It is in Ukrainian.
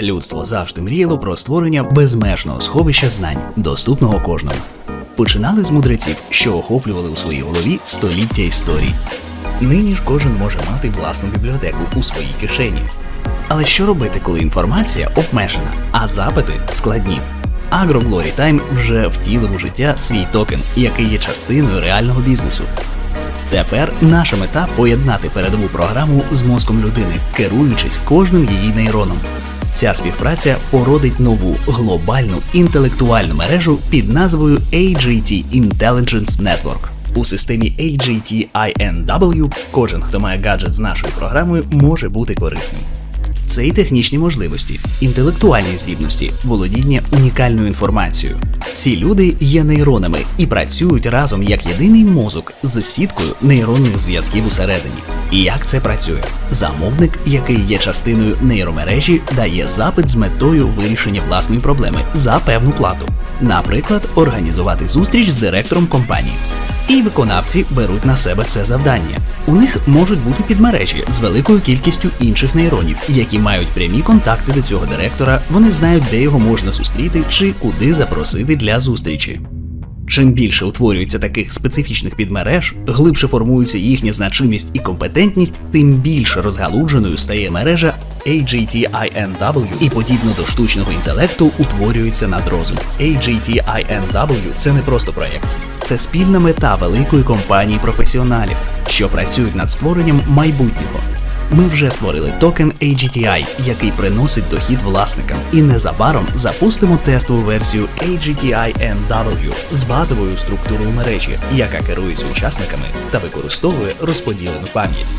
Людство завжди мріяло про створення безмежного сховища знань, доступного кожному. Починали з мудреців, що охоплювали у своїй голові століття історій. Нині ж кожен може мати власну бібліотеку у своїй кишені. Але що робити, коли інформація обмежена, а запити складні? Agro Glory Time вже втілив у життя свій токен, який є частиною реального бізнесу. Тепер наша мета поєднати передову програму з мозком людини, керуючись кожним її нейроном. Ця співпраця породить нову глобальну інтелектуальну мережу під назвою AGT Intelligence Network. У системі AGT INW кожен, хто має гаджет з нашою програмою, може бути корисним. Це і технічні можливості, інтелектуальні здібності, володіння унікальною інформацією. Ці люди є нейронами і працюють разом як єдиний мозок з сіткою нейронних зв'язків усередині. І як це працює? Замовник, який є частиною нейромережі, дає запит з метою вирішення власної проблеми за певну плату. Наприклад, організувати зустріч з директором компанії. І виконавці беруть на себе це завдання. У них можуть бути підмережі з великою кількістю інших нейронів, які мають прямі контакти до цього директора. Вони знають, де його можна зустріти чи куди запросити для зустрічі. Чим більше утворюється таких специфічних підмереж, глибше формується їхня значимість і компетентність, тим більше розгалудженою стає мережа AGT-INW і подібно до штучного інтелекту утворюється надрозум. AGT-INW – це не просто проєкт, це спільна мета великої компанії професіоналів, що працюють над створенням майбутнього. Ми вже створили токен AGTI, який приносить дохід власникам, і незабаром запустимо тестову версію AGTI NW з базовою структурою мережі, яка керується учасниками та використовує розподілену пам'ять.